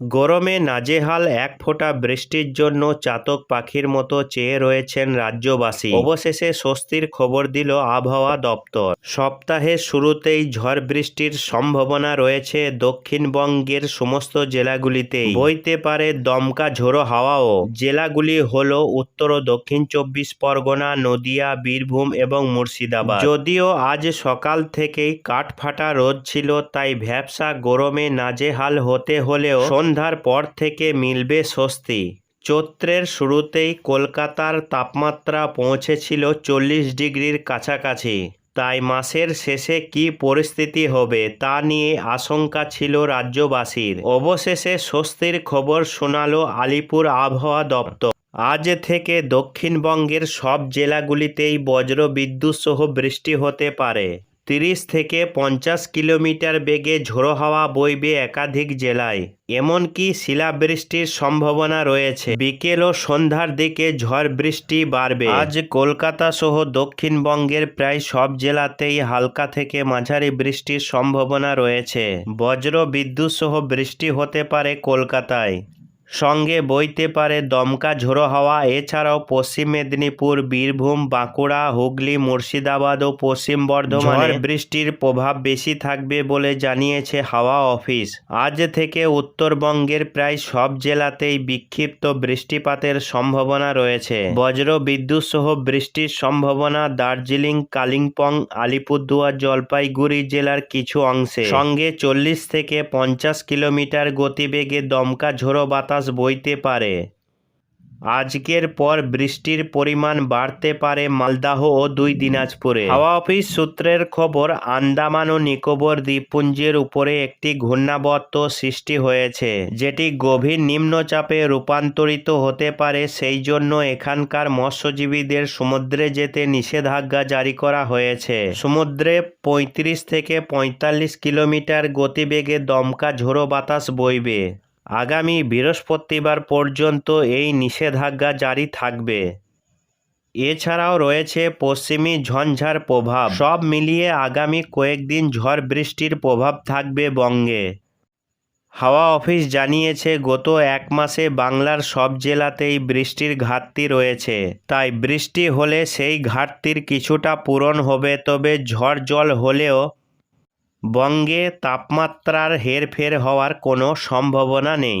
গরমে নাজেহাল এক ফোঁটা বৃষ্টির জন্য চাতক পাখির মতো চেয়ে রয়েছেন রাজ্যবাসী। অবশেষে স্বস্তির খবর দিল আবহাওয়া দপ্তর। সপ্তাহের শুরুতেই ঝড় বৃষ্টির সম্ভাবনা রয়েছে দক্ষিণবঙ্গের সমস্ত জেলাগুলিতেই। বইতে পারে দমকা ঝোড়ো হাওয়াও। জেলাগুলি হল উত্তর ও দক্ষিণ চব্বিশ পরগনা, নদিয়া, বীরভূম এবং মুর্শিদাবাদ। যদিও আজ সকাল থেকেই কাঠফাটা রোদ ছিল, তাই ভ্যাবসা গরমে নাজেহাল হতে হলেও সন্ধ্যার পর থেকে মিলবে স্বস্তি। চৈত্রের শুরুতেই কলকাতার তাপমাত্রা পৌঁছেছিল চল্লিশ ডিগ্রির কাছাকাছি। তাই মাসের শেষে কি পরিস্থিতি হবে তা নিয়ে আশঙ্কা ছিল রাজ্যবাসীর। অবশেষে স্বস্তির খবর শোনালো আলিপুর আবহাওয়া দপ্তর। আজ থেকে দক্ষিণবঙ্গের সব জেলাগুলিতেই বজ্রবিদ্যুৎ সহ বৃষ্টি হতে পারে। তিরিশ থেকে পঞ্চাশ কিলোমিটার বেগে ঝোড়ো হাওয়া বইবে একাধিক জেলায়। এমনকি শিলাবৃষ্টির সম্ভাবনা রয়েছে। বিকেল ও সন্ধ্যার দিকে ঝড় বৃষ্টি বাড়বে। আজ কলকাতা সহ দক্ষিণবঙ্গের প্রায় সব জেলাতেই হালকা থেকে মাঝারি বৃষ্টির সম্ভাবনা রয়েছে। বজ্র বিদ্যুৎ সহ বৃষ্টি হতে পারে কলকাতায়। সঙ্গে বইতে পারে দমকা ঝোড়ো হাওয়া এছাড়াও পশ্চিম মেদিনীপুর বীরভূম বাঁকুড়া হুগলি মুর্শিদাবাদ ও পশ্চিম বর্ধমানে বৃষ্টির প্রভাব বেশি থাকবে বলে জানিয়েছে হাওয়া অফিস। আজ থেকে উত্তরবঙ্গের প্রায় সব জেলাতেই বিক্ষিপ্ত বৃষ্টিপাতের সম্ভাবনা রয়েছে। বজ্র বিদ্যুৎ সহ বৃষ্টির সম্ভাবনা দার্জিলিং কালিম্পং আলিপুরদুয়ার জলপাইগুড়ি জেলার কিছু অংশে। সঙ্গে চল্লিশ থেকে পঞ্চাশ কিলোমিটার গতিবেগে দমকা ঝোড়ো বাতাস বইতে পারে। আজকের পর বৃষ্টির পরিমাণ বাড়তে পারে মালদাহ ও দুই দিনাজপুরে। হাওয়া অফিস সূত্রের খবর, আন্দামান ও নিকোবর দ্বীপপুঞ্জের উপরে একটি ঘূর্ণাবর্ত সৃষ্টি হয়েছে, যেটি গভীর নিম্নচাপে রূপান্তরিত হতে পারে। সেই জন্য এখানকার মৎস্যজীবীদের সমুদ্রে যেতে নিষেধাজ্ঞা জারি করা হয়েছে। সমুদ্রে পঁয়ত্রিশ থেকে পঁয়তাল্লিশ কিলোমিটার গতিবেগে দমকা ঝোড়ো বাতাস বইবে। আগামী বৃহস্পতিবার পর্যন্ত এই নিষেধাজ্ঞা জারি থাকবে। এছাড়াও রয়েছে পশ্চিমী ঝঞ্ঝার প্রভাব। সব মিলিয়ে আগামী কয়েকদিন ঝড় বৃষ্টির প্রভাব থাকবে বঙ্গে। হাওয়া অফিস জানিয়েছে, গত এক মাসে বাংলার সব জেলাতেই বৃষ্টির ঘাটতি রয়েছে। তাই বৃষ্টি হলে সেই ঘাটতির কিছুটা পূরণ হবে, তবে ঝড় জল হলেও বঙ্গে তাপমাত্রার হেরফের হওয়ার কোনো সম্ভাবনা নেই।